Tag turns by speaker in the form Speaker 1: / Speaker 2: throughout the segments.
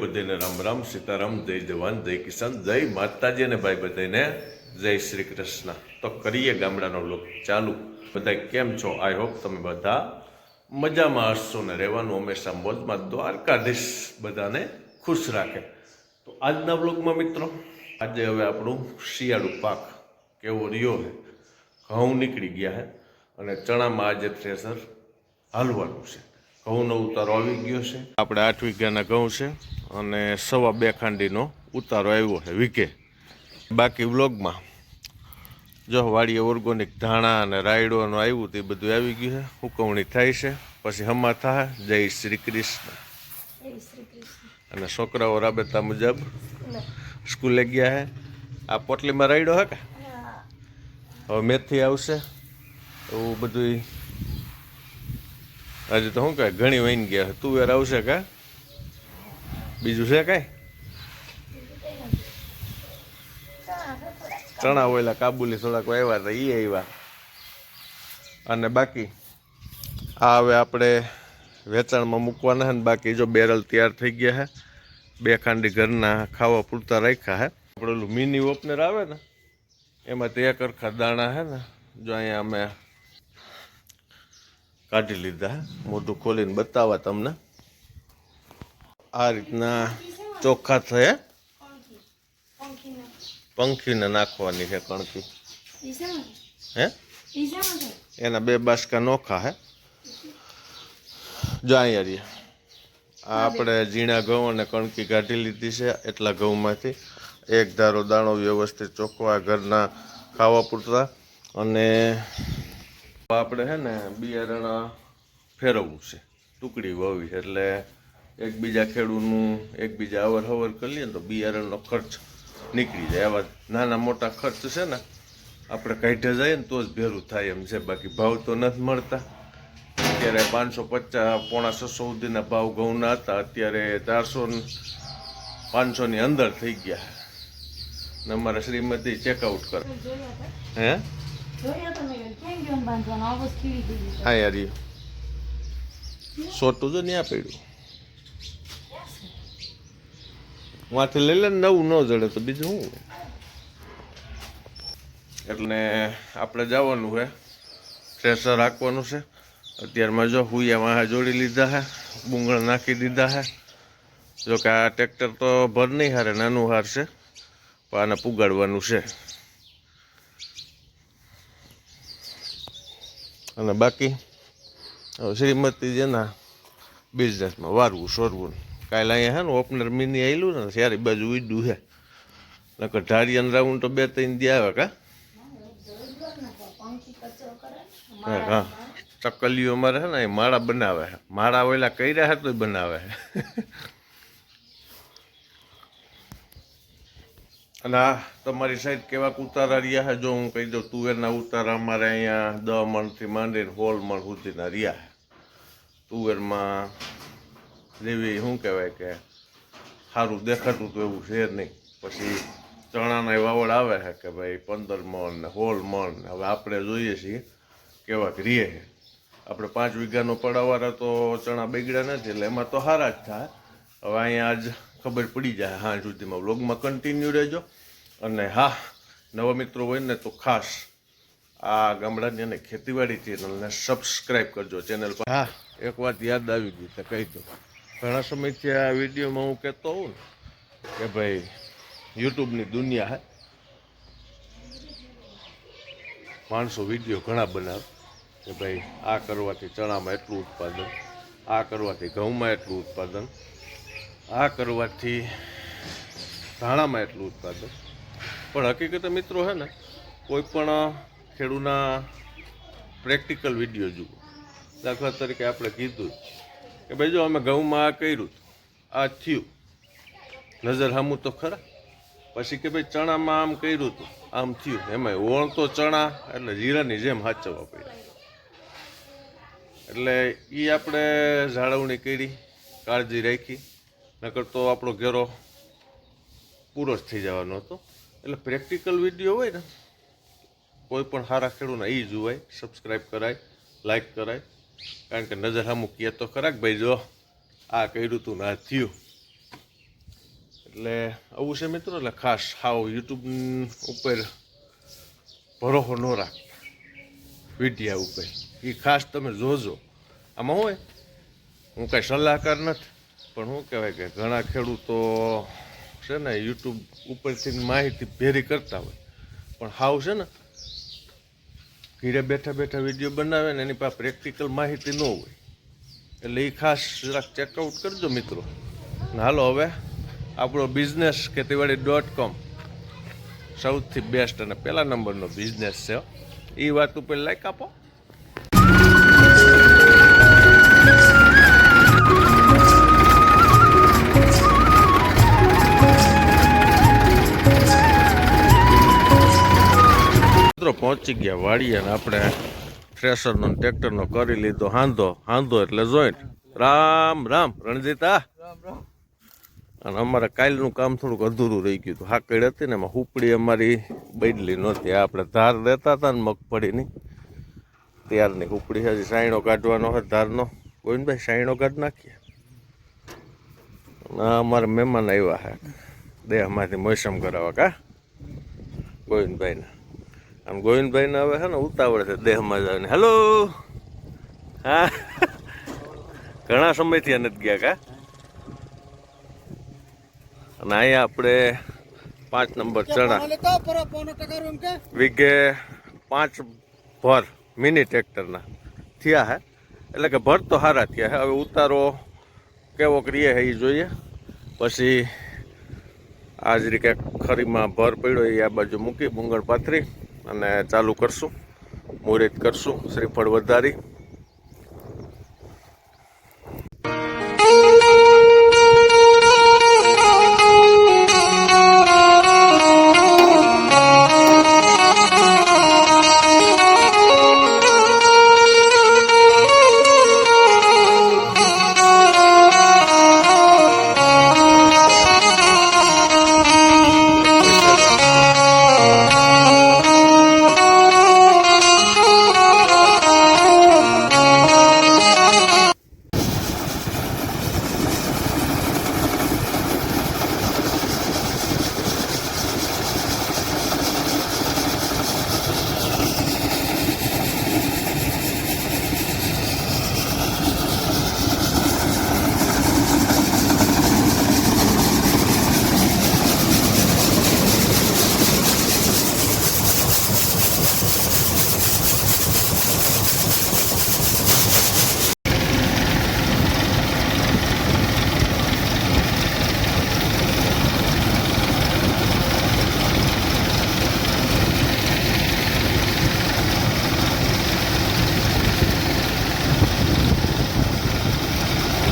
Speaker 1: બધાને રામ રામ, સીતારામ, જય જવાન, જય કિસાન, જય માતાજી અને ભાઈ બધાને જય શ્રી કૃષ્ણ. તો કરીએ ગામડાનો લોક ચાલુ. બધા કેમ છો? આઈ હોપ તમે બધા મજામાં હસો ને રહેવાનું હંમેશા મોજમાં દ્વારકાધીશ બધાને ખુશ રાખે. તો આજના બ્લોગમાં મિત્રો, આજે હવે આપણું શિયાળુ પાક કેવો રહ્યો છે? ઘઉં નીકળી ગયા છે અને ચણામાં આજે થ્રેસર હાલવાનું છે. ઘઉંનો ઉતારો આવી ગયો છે. આપણે આઠ વીઘાના ઘઉં છે અને સવા બે ખાંડીનો ઉતારો આવ્યો છે વીકે બાકી વ્લોગમાં જો વાડીએ ઓર્ગોનિક ધાણા અને રાયડોનું આવ્યું તે બધું આવી ગયું છે. હુકવણી થાય છે. પછી હમા થાય. જય શ્રી કૃષ્ણ.
Speaker 2: જય શ્રી કૃષ્ણ.
Speaker 1: અને છોકરાઓ રાબેતા મુજબ સ્કૂલે ગયા હે આ પોટલીમાં રાયડો હે કે? હવે મેથી આવશે. એવું બધું આજે તો શું કહે ઘણી વહીને ગયા. તું તુવેર આવશે કા? બીજું છે કાંઈ? ચણા ઓયલા કાબુલી થોડાક આવ્યા હતા એ આવ્યા. અને બાકી, આ હવે આપણે વેચાણમાં મૂકવાના છે ને બાકી જો બેરલ તૈયાર થઈ ગયા છે. બે ખાંડી ઘરના ખાવા પૂરતા રાખ્યા છે. આપણે ઓલું મિની ઓપનર આવે ને, એમાં તે કરખા દાણા છે ને, જો અહીંયા અમે કાઢી લીધા. મોઢું ખોલીને બતાવવા તમને આ રીતના ચોખ્ખા થયા
Speaker 2: પંખીને.
Speaker 1: નાખવાની છે કણકી? હે? એના બે બાસકા નોખા હે જાય રહ્યા આપણે ઝીણા ઘઉં અને કણકી કાઢી લીધી છે એટલા ઘઉંમાંથી એક ધારો દાણો વ્યવસ્થિત ચોખ્ખો આ ઘરના ખાવા પૂરતા અને આપણે છે ને બિયારણ ફેરવવું છે. ટુકડી વાવી એટલે એકબીજા ખેડૂતનું એકબીજા અવર હવર કરી લઈએ ને તો બિયારણનો ખર્ચ નીકળી જાય. આવા નાના મોટા ખર્ચ છે ને, આપણે કાઢ્યા જઈએ ને તો જ ભેરું થાય એમ છે. બાકી ભાવ તો નથી મળતા. અત્યારે પાંચસો પચાસ, પોણા છસો સુધીના ભાવ ઘઉંના હતા. અત્યારે ચારસો પાંચસોની અંદર થઈ ગયા ને અમારા શ્રીમતી ચેકઆઉટ કરે હે? હા યાર. સોટું જો ત્યાં પડ્યું. માથે લઈ લે નવું ન જડે તો બીજું શું? એટલે આપણે જવાનું છે પ્રેશર રાખવાનું છે. અત્યારમાં જો હુયા વાહ જોડી લીધા છે બુંગળ નાખી દીધા છે જો કે આ ટ્રેક્ટર તો ભર નહીં હારે, નાનું હાર છે. પણ આને પુગાડવાનું છે. અને બાકી, હવે શ્રીમતીજીના બિઝનેસમાં વારવું, સોરવું. કાલે અહીંયા હે ને ઓપનર મિની આવેલું ને, ત્યારે બાજુ ઉડ્યું છે નકર ઢારિયન રાઉન્ડ તો બે ત્રણ દી આવે કા. હા હા. ચકલીઓ અમારે છે ને માળા બનાવે માળા ઓલા કર્યા છે તો બનાવે અને આ તમારી સાઈડ કેવા ઉતારા રહ્યા જો હું કહી દઉં, તુવેરના ઉતારા અમારે અહીંયા દહ મણથી માંડીને હોલ મણ સુધીના રહ્યા તુવેરમાં જેવી શું કહેવાય કે સારું દેખાતું તો એવું છે નહીં. પછી ચણાના વાવડ આવે છે કે ભાઈ પંદર મણ ને હોલ મણ હવે આપણે જોઈએ છીએ કેવાક રીએ આપણે પાંચ વીઘાનો પડાવાળા તો ચણા બગડ્યા નથી, એટલે એમાં તો સારા જ થાય. હવે અહીંયા આજ ખબર પડી જાય હા સુધીમાં વ્લોગમાં કન્ટિન્યુ રહેજો. અને હા, નવા મિત્રો હોય ને તો ખાસ આ ગામડાની અને ખેતીવાડી ચેનલને સબસ્ક્રાઈબ કરજો ચેનલ પર. હા, એક વાત યાદ આવી ગઈ તો કહી દો ઘણા સમયથી આ વિડીયોમાં હું કહેતો હોઉં ને કે ભાઈ, યુટ્યુબની દુનિયા હે. માણસો વીડિયો ઘણા બનાવે. કે ભાઈ, આ કરવાથી ચણામાં એટલું ઉત્પાદન, આ કરવાથી ઘઉંમાં એટલું ઉત્પાદન આ કરવાથી ધાણામાં એટલું ઉત્પાદન. પણ હકીકતે મિત્રો છે ને, કોઈ પણ ખેડૂના પ્રેક્ટિકલ વીડિયો જુઓ. દાખલા તરીકે આપણે કીધું કે ભાઈ જો અમે ઘઉંમાં આ કર્યું આ થયું. નજર સામું તો ખરા. પછી કે ભાઈ ચણામાં આમ કર્યું હતું, આમ થયું. એમાં ઓળ તો ચણા, એટલે જીરાની જેમ હાચવવા પડ્યા. એટલે એ આપણે જાળવણી કરી, કાળજી રાખી. નકર તો આપણો ઘેરો પૂરો જ થઈ જવાનો હતો. એટલે પ્રેક્ટિકલ વીડિયો હોય ને, કોઈ પણ સારા ખેડૂતને એ જોવાય સબસ્ક્રાઈબ કરાય લાઈક કરાય. કારણ કે નજર સામું કહે તો ખરાક ભાઈ જો, આ કર્યું તું ના થયું. એટલે આવું છે મિત્રો, એટલે ખાસ હાવ યુટ્યુબ ઉપર ભરોસો ન રાખ. વિડિયા ઉપર. એ ખાસ તમે જોજો. આમાં હોય, હું કાંઈ સલાહકાર નથી. પણ શું કહેવાય કે ઘણા ખેડૂતો છે ને યુટ્યુબ ઉપરથી માહિતી ભેરી કરતા હોય. પણ હાવ છે ને ઘીરે બેઠા બેઠા વીડિયો બનાવે ને એની પાસે પ્રેક્ટિકલ માહિતી ન હોય. એટલે એ ખાસ જરાક ચેકઆઉટ કરજો મિત્રો. હાલો હવે આપણો બિઝનેસ ખેતીવાડી ડોટ કોમ સૌથી બેસ્ટ અને પહેલા નંબરનો બિઝનેસ છે એ વાત ઉપર લાઈક આપો. મિત્રો પહોંચી ગયા વાડીએ અને આપણે થ્રેસરનો ને ટ્રેક્ટરનો કરી લીધો હાંધો. હાંધો એટલે જોઈન્ટ. રામ રામ, રણજીતા. અને અમારે કાલનું કામ થોડુંક અધૂરું રહી ગયું હતું. હાકડ હતી ને એમાં હુપડી અમારી બદલી નહોતી. આપણે ધાર દેતા હતા ને મગફળીની. ત્યારની હુપડી હજી સાયણો કાઢવાનો હોય ધારનો. ગોવિંદભાઈ સાયણો કાઢ નાખીએ? અમારે મહેમાન આવ્યા છે દેહમાંથી મોસમ કરાવવા કા? ગોવિંદભાઈને આમ ગોવિંદભાઈને હવે છે ને ઉતાવળ છે દેહમાં જવાની. હેલો હા? ઘણા સમયથી નથી ગયા કા? અને અહીંયા આપણે પાંચ નંબર ચણા. વીઘે પાંચ ભર મિની ટ્રેક્ટરના થયા હે. એટલે કે ભર તો સારા થયા હે. હવે ઉતારો કેવો કરીએ હે એ જોઈએ. પછી આજ રીતે ખરીમાં ભર પડ્યો એ આ બાજુ મૂકી મુંગળ પાથરી. અને ચાલુ કરશું. મુહૂર્ત કરશું. શ્રીફળ વધારી.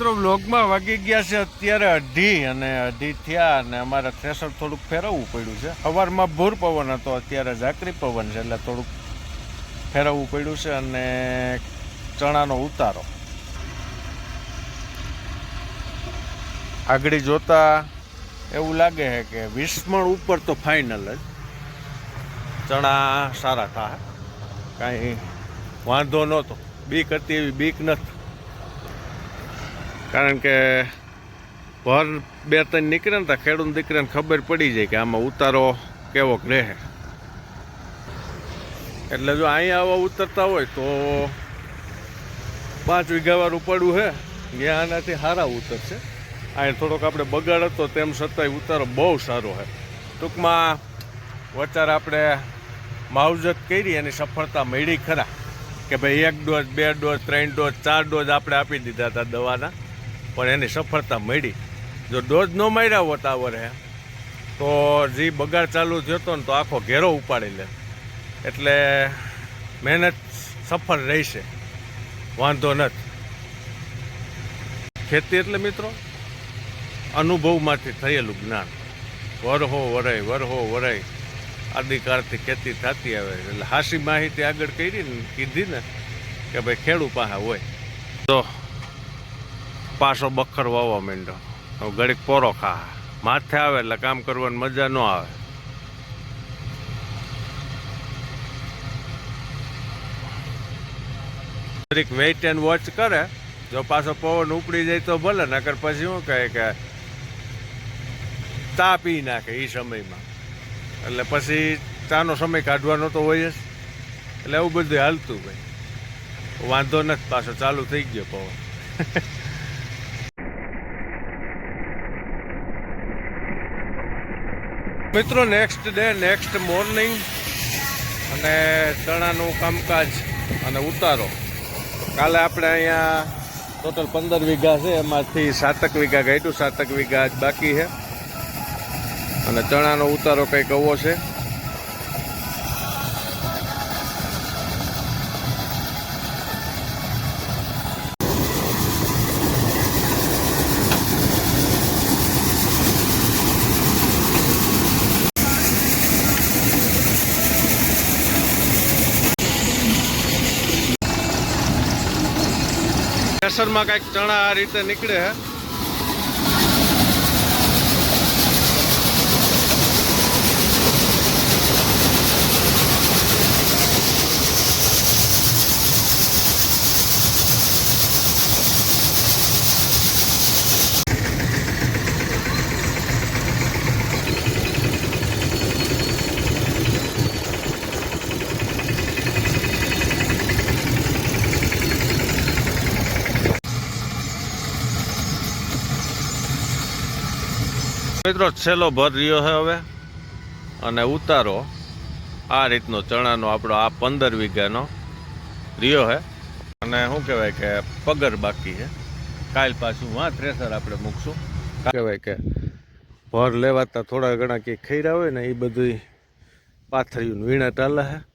Speaker 1: મિત્રો બ્લોગમાં વાગી ગયા છે અત્યારે અઢી અને અઢી થયા અને અમારે થ્રેસર થોડુંક ફેરવવું પડ્યું છે. સવારમાં ભૂર પવન હતો, અત્યારે ઝાકરી પવન છે એટલે થોડુંક ફેરવવું પડ્યું છે અને ચણાનો ઉતારો. આગળ જોતા એવું લાગે છે કે વિસ્મણ ઉપર તો ફાઇનલ જ. ચણા સારા થાય. કાંઈ વાંધો નહોતો. બીક હતી એવી બીક નથી. કારણ કે ભર બે ત્રણ નીકળે ને તો ખેડૂત દીકરાને ખબર પડી જાય કે આમાં ઉતારો કેવોક રહે. એટલે જો અહીંયા આવા ઉતરતા હોય તો પાંચ વીઘાવાળું પડવું છે ત્યાં આનાથી સારા ઉતરશે. અહીંયા થોડોક આપણે બગાડ હતો તેમ છતાંય ઉતારો બહુ સારો છે ટૂંકમાં વચાર આપણે માવજત કરી એની સફળતા મળી ખરા. કે ભાઈ એક ડોઝ, બે ડોઝ, ત્રણ ડોઝ, ચાર ડોઝ આપણે આપી દીધા હતા દવાના. પણ એની સફળતા મળી. જો ડોઝ ન માર્યા હોત આ વરે તો જે બગાડ ચાલુ થયો હતો ને તો આખો ઘેરો ઉપાડી લે. એટલે મહેનત સફળ રહેશે. વાંધો નથી. ખેતી એટલે મિત્રો, અનુભવમાંથી થયેલું જ્ઞાન. વરહો વરાય વરહો વરાય આદિકાળથી ખેતી થતી આવે. એટલે હાસી માહિતી આગળ કરી ને કીધી ને કે ભાઈ ખેડૂ પાસે હોય. તો પાછો બખર વાવવા માંડ્યો. ઘડીક પોરો ખા માથે આવે એટલે કામ કરવાની મજા ન આવે. ઘડીક વેઇટ એન્ડ વોચ કરે. જો પાછો પવન ઉપડી જાય તો ભલે, નકર પછી શું કહે કે તા પી નાખે એ સમયમાં. એટલે પછી ચાનો સમય કાઢવાનો તો હોય જ. એટલે એવું બધું હાલતું ભાઈ વાંધો નથી, પાછો ચાલુ થઈ ગયો પવન. મિત્રો નેક્સ્ટ ડે નેક્સ્ટ મોર્નિંગ અને ચણાનું કામકાજ અને ઉતારો. કાલે આપણે અહીંયા ટોટલ પંદર વીઘા છે, એમાંથી સાતક વીઘા ગાઈટું સાતક વીઘા બાકી છે. અને ચણાનો ઉતારો કંઈક આવો છે. પ્રેશરમાં કાંઈક ચણા આ રીતે નીકળે મિત્રો, છેલ્લો ભર રહ્યો છે હવે. અને ઉતારો, આ રીતનો ચણાનો આપણો આ પંદર વીઘાનો રહ્યો છે. અને શું કહેવાય કે પગર બાકી છે. કાલ પાછું વાં થ્રેસર આપણે મૂકશું. કહેવાય કે ભર લેવાતા થોડા ઘણા કંઈક ખૈરા હોય ને, એ બધી પાથરીઓને વીણા ચાલે છે.